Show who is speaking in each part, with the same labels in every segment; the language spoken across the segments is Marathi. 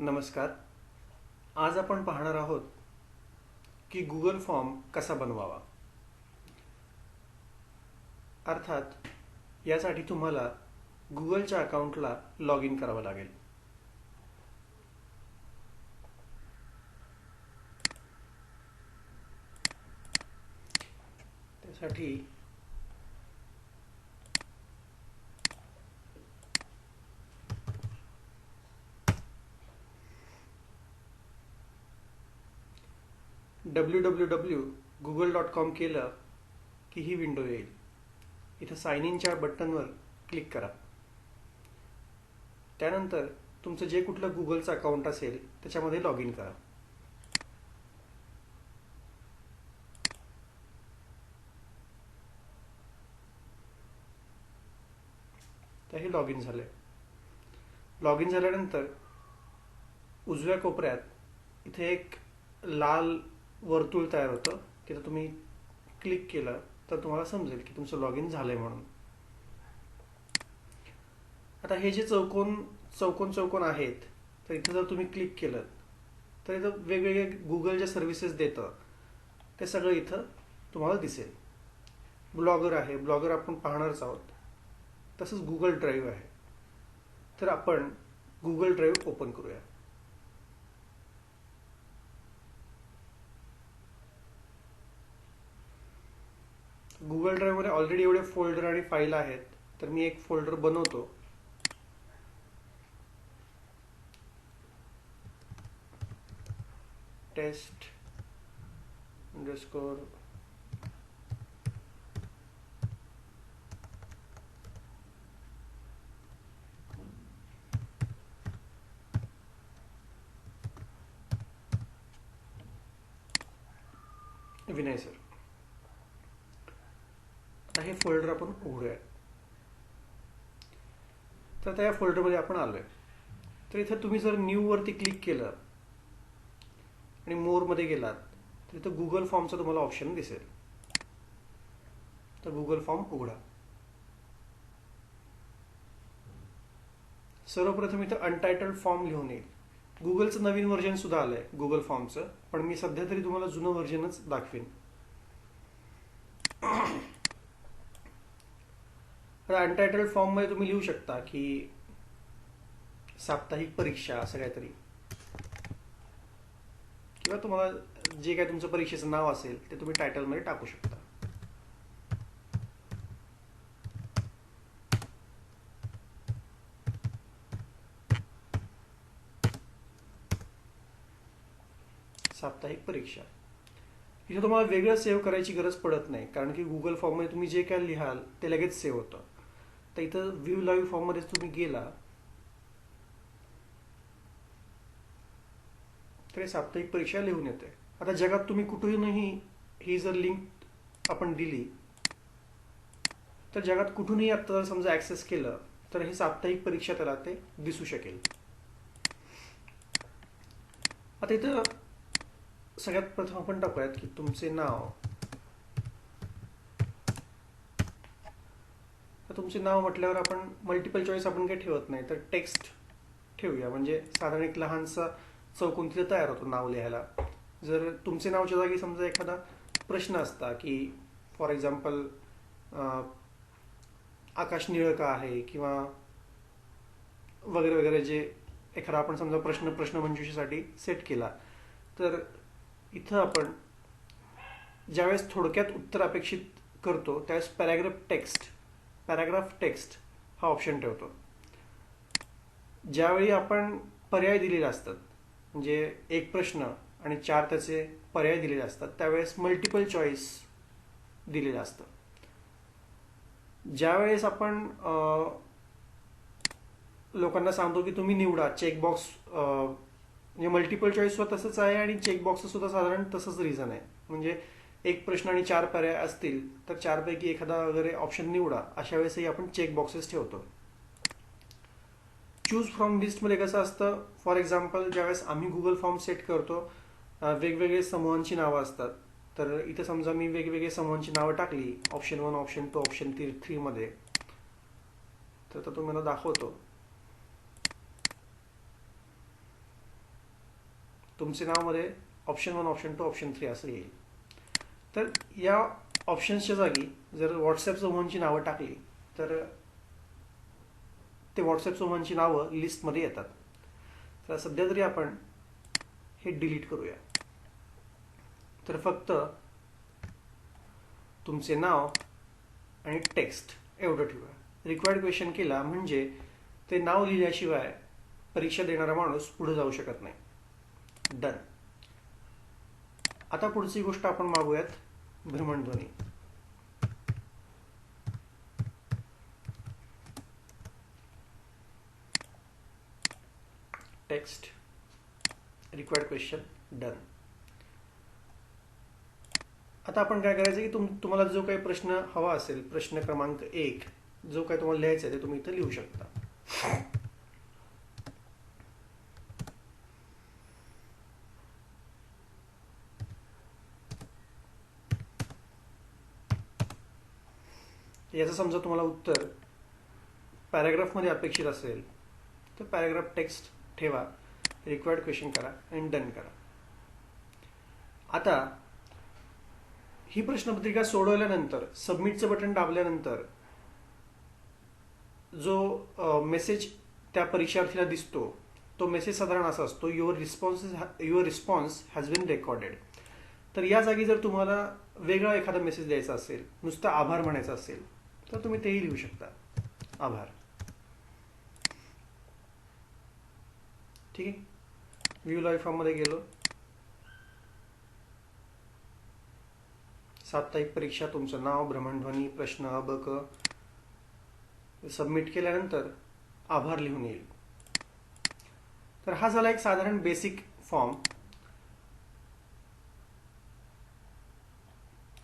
Speaker 1: नमस्कार. आज आपण पाहणार आहोत की गुगल फॉर्म कसा बनवावा? अर्थात यासाठी तुम्हाला गुगलच्या अकाउंटला लॉग इन करावं लागेल. त्यासाठी W W W Google dot com केलं की ही विंडो येईल. इथं साइन इनच्या बटनवर क्लिक करा. त्यानंतर तुमचं जे कुठलं गुगलचं अकाउंट असेल त्याच्यामध्ये लॉग इन करा. तर हे लॉग इन झालंय. लॉग इन झाल्यानंतर उजव्या कोपऱ्यात इथे एक लाल वर्तुळ तयार होतं तिथं तुम्ही क्लिक केलं तर तुम्हाला समजेल की तुमचं लॉग इन झालंय म्हणून. आता हे जे चौकोन चौकोन चौकोन आहेत तर इथं जर तुम्ही क्लिक केलं तर इथं वेगवेगळे गुगल जे सर्व्हिसेस देतं ते सगळं इथं तुम्हाला दिसेल. ब्लॉगर आहे ब्लॉगर आपण पाहणारच आहोत. तसंच गुगल ड्राईव्ह आहे. तर आपण गुगल ड्राईव्ह ओपन करूया. गुगल ड्राईव्हमध्ये ऑलरेडी एवढे फोल्डर आणि फाईल आहेत तर मी एक फोल्डर बनवतो. टेस्ट अंडरस्कोर विनय सर आता हे फोल्डर आपण उघडूया. तर त्या फोल्डरमध्ये आपण आलोय. तर इथं तुम्ही जर न्यू वरती क्लिक केलं आणि मोरमध्ये गेलात तर इथं गुगल फॉर्मचा तुम्हाला ऑप्शन दिसेल. तर गुगल फॉर्म उघडा. सर्वप्रथम इथं अनटायटल्ड फॉर्म लिहून येईल. गुगलचं नवीन व्हर्जन सुद्धा आलंय गुगल फॉर्मचं पण मी सध्या तरी तुम्हाला जुनं व्हर्जनच दाखवेन. तर अनटायटल्ड फॉर्ममध्ये तुम्ही लिहू शकता की साप्ताहिक परीक्षा असं काहीतरी. किंवा तुम्हाला जे काय तुमचं परीक्षेचं नाव असेल ते तुम्ही टायटलमध्ये टाकू शकता. साप्ताहिक परीक्षा. इथे तुम्हाला वेगळं सेव्ह करायची गरज पडत नाही कारण की गुगल फॉर्ममध्ये तुम्ही जे काय लिहाल ते लगेच सेव्ह होतं. तर इथं व्ह्यू लाईव्ह फॉर्ममध्ये तुम्ही गेला. तर हे साप्ताहिक परीक्षा लिहून येते. आता जगात तुम्ही कुठूनही ही जर लिंक आपण दिली तर जगात कुठूनही आता जर समजा ऍक्सेस केलं तर हे साप्ताहिक परीक्षा त्याला ते दिसू शकेल. आता इथं सगळ्यात प्रथम आपण टाकूयात की तुमचे नाव. तुमचे नाव म्हटल्यावर आपण मल्टिपल चॉईस आपण काही ठेवत नाही. तर टेक्स्ट ठेवूया. म्हणजे साधारण एक लहानसा चौकोन तिथे तयार होतो नाव लिहायला. जर तुमचे नावच्या जागी समजा एखादा प्रश्न असता की फॉर एक्झाम्पल आकाश निळ का आहे? किंवा वगैरे वगैरे जे एखादा आपण समजा प्रश्न प्रश्नमंजुषेसाठी सेट केला. तर इथं आपण ज्यावेळेस थोडक्यात उत्तर अपेक्षित करतो त्यावेळेस पॅराग्राफ टेक्स्ट पॅराग्राफ टेक्स्ट हा ऑप्शन ठेवतो. ज्यावेळी आपण पर्याय दिलेले असतात म्हणजे एक प्रश्न आणि चार त्याचे पर्याय दिलेले असतात त्यावेळेस मल्टिपल चॉईस दिलेलं असतं. ज्यावेळेस आपण लोकांना सांगतो की तुम्ही निवडा चेकबॉक्स म्हणजे मल्टिपल चॉईस सुद्धा तसंच आहे आणि चेकबॉक्स सुद्धा साधारण तसंच रिझन आहे. म्हणजे एक प्रश्न आणि चार पर्याय असतील तर चारपैकी एखादा वगैरे ऑप्शन निवडा. अशा वेळेसही आपण चेक बॉक्सेस ठेवतो. चूज फ्रॉम लिस्टमध्ये कसं असतं? फॉर एक्झाम्पल ज्यावेळेस आम्ही गुगल फॉर्म सेट करतो वेगवेगळे समूहांची नावं असतात. तर इथं समजा मी वेगवेगळे समूहांची नावं टाकली. Option one option two option three थ्रीमध्ये तर तो मला दाखवतो. तुमचे नावमध्ये option one option two option three असं येईल. तर या ऑप्शन्सच्या जागी जर व्हॉट्सॲप समूहांची नावं टाकली तर ते व्हॉट्सॲप समूहांची नावं लिस्टमध्ये येतात. तर सध्या तरी आपण हे डिलीट करूया. तर फक्त तुमचे नाव आणि टेक्स्ट एवढं ठेवा. रिक्वायर्ड क्वेश्चन केला म्हणजे ते नाव लिहिल्याशिवाय परीक्षा देणारा माणूस पुढे जाऊ शकत नाही. डन आता पुढची गोष्ट आपण मागूयात भ्रमणध्वनी टेक्स्ट रिक्वायर्ड क्वेश्चन डन आता आपण काय करायचं की तुम तुम्हाला जो काही प्रश्न हवा असेल प्रश्न क्रमांक एक जो काही तुम्हाला लिहायचा आहे ते तुम्ही इथं लिहू शकता. याचं समजा तुम्हाला उत्तर पॅराग्राफमध्ये अपेक्षित असेल तर पॅराग्राफ टेक्स्ट ठेवा रिक्वायर्ड क्वेश्चन करा अँड डन करा. आता ही प्रश्नपत्रिका सोडवल्यानंतर सबमिटचं बटन दाबल्यानंतर जो मेसेज त्या परीक्षार्थीला दिसतो तो मेसेज साधारण असा असतो your response your response has been recorded तर या जागी जर तुम्हाला वेगळा एखादा मेसेज द्यायचा असेल नुसता आभार म्हणायचा असेल तर तुम्ही तेही लिहू शकता. आभार. ठीक आहे? व्ह्यू लाईव्ह फॉर्ममध्ये गेलो. साप्ताहिक परीक्षा तुमचं नाव भ्रमणध्वनी प्रश्न अब क. सबमिट केल्यानंतर आभार लिहून येईल. तर हा झाला एक साधारण बेसिक फॉर्म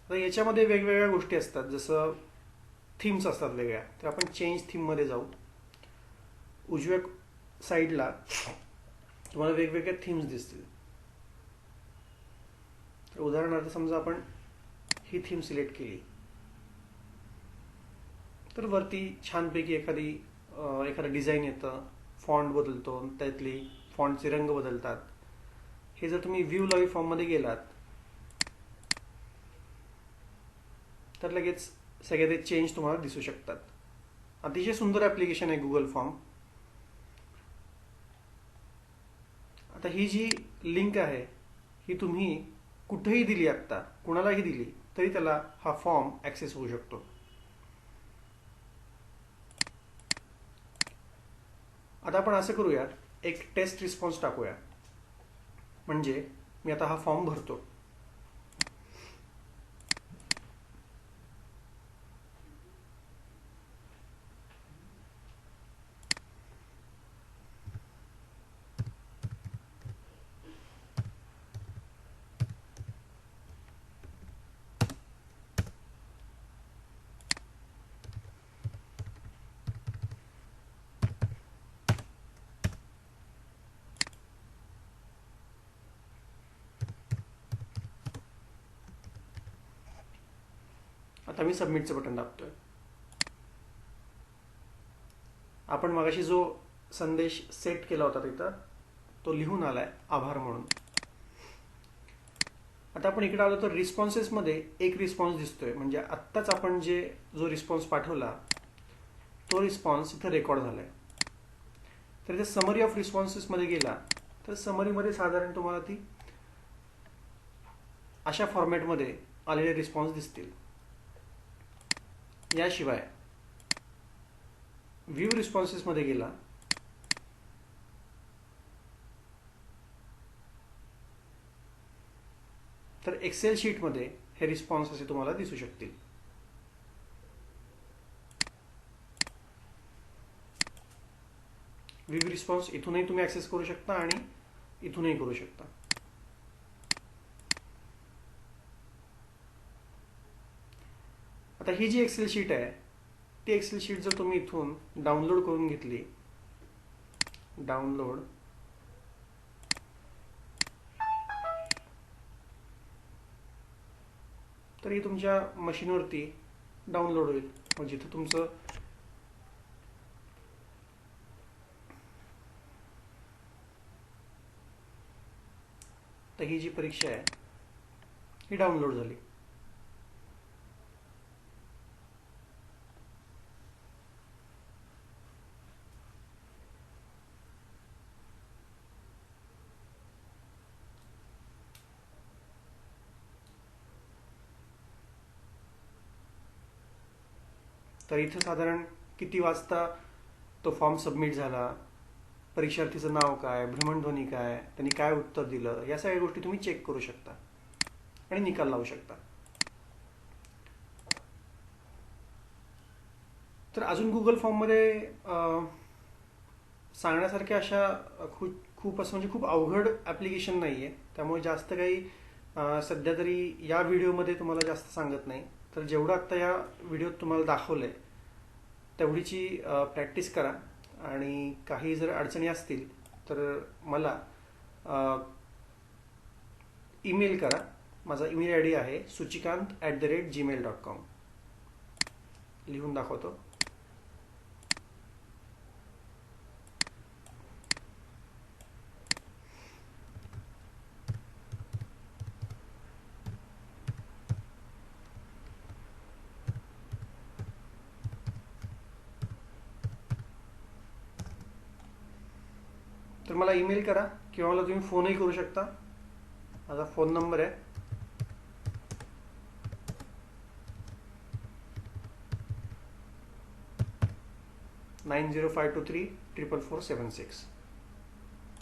Speaker 1: तर याच्यामध्ये वेगवेगळ्या गोष्टी असतात. जसं थीम्स असतात वेगळ्या. तर आपण चेंज थीममध्ये जाऊ. उजव्या साईडला तुम्हाला वेगवेगळ्या थीम्स दिसतील. तर उदाहरणार्थ समजा आपण ही थीम सिलेक्ट केली. तर वरती छानपैकी एखादी एखादं डिझाईन येतं. फॉन्ट बदलतो त्यातली फॉन्टचे रंग बदलतात. हे जर तुम्ही व्ह्यू लाईव्ह फॉर्ममध्ये गेलात तर लगेच सगळे ते चेंज तुम्हाला दिसू शकतात. अतिशय सुंदर ॲप्लिकेशन आहे गुगल फॉर्म आता ही जी लिंक आहे ही तुम्ही कुठेही दिली आत्ता कुणालाही दिली तरी त्याला हा फॉर्म ॲक्सेस होऊ शकतो. आता आपण असं करूया एक टेस्ट रिस्पॉन्स टाकूया. म्हणजे मी आता हा फॉर्म भरतो. आता मी सबमिटचं बटन दाबतोय. आपण मगाशी जो संदेश सेट केला होता तिथं तो लिहून आलाय आभार म्हणून. आता आपण इकडे आलो तर रिस्पॉन्सेसमध्ये एक रिस्पॉन्स दिसतोय. म्हणजे आत्ताच आपण जे जो रिस्पॉन्स पाठवला तो रिस्पॉन्स इथं रेकॉर्ड झालाय. तर इथे समरी ऑफ रिस्पॉन्सेसमध्ये गेला तर समरीमध्ये साधारण तुम्हाला ती अशा फॉर्मॅटमध्ये आलेले रिस्पॉन्स दिसतील. याशिवाय व्ह्यू रिस्पॉन्सेसमध्ये गेला. तर एक्सेल शीटमध्ये हे रिस्पॉन्स असे तुम्हाला दिसू शकतील. व्ह्यू रिस्पॉन्स इथूनही तुम्ही ॲक्सेस करू शकता आणि इथूनही करू शकता. आता ही जी एक्सेल शीट आहे ती एक्सेल शीट जर तुम्ही इथून डाउनलोड करून घेतली डाउनलोड तर ही तुमच्या मशीनवरती डाउनलोड होईल. म्हणजे जिथं तुमचं तर ही जी परीक्षा आहे ही डाउनलोड झाली. तर इथं साधारण किती वाजता तो फॉर्म सबमिट झाला? परीक्षार्थीचं नाव काय? भ्रमणध्वनी काय? त्यांनी काय उत्तर दिलं? या सगळ्या गोष्टी तुम्ही चेक करू शकता. आणि निकाल लावू शकता. तर अजून गुगल फॉर्ममध्ये सांगण्यासारख्या अशा खूप खूप असं म्हणजे खूप अवघड ॲप्लिकेशन नाही आहे त्यामुळे जास्त काही सध्या तरी या व्हिडिओमध्ये तुम्हाला जास्त सांगत नाही. तर जेवढं आत्ता या व्हिडिओत तुम्हाला दाखवलं आहे तेवढीची प्रॅक्टिस करा. आणि काही जर अडचणी असतील तर मला ईमेल करा. माझा ईमेल आय डी आहे Suchikant at the rate Gmail dot com लिहून दाखवतो. तर मला ईमेल करा किंवा मला तुम्ही फोनही करू शकता. माझा फोन नंबर आहे. Nine zero five two three triple four seven six.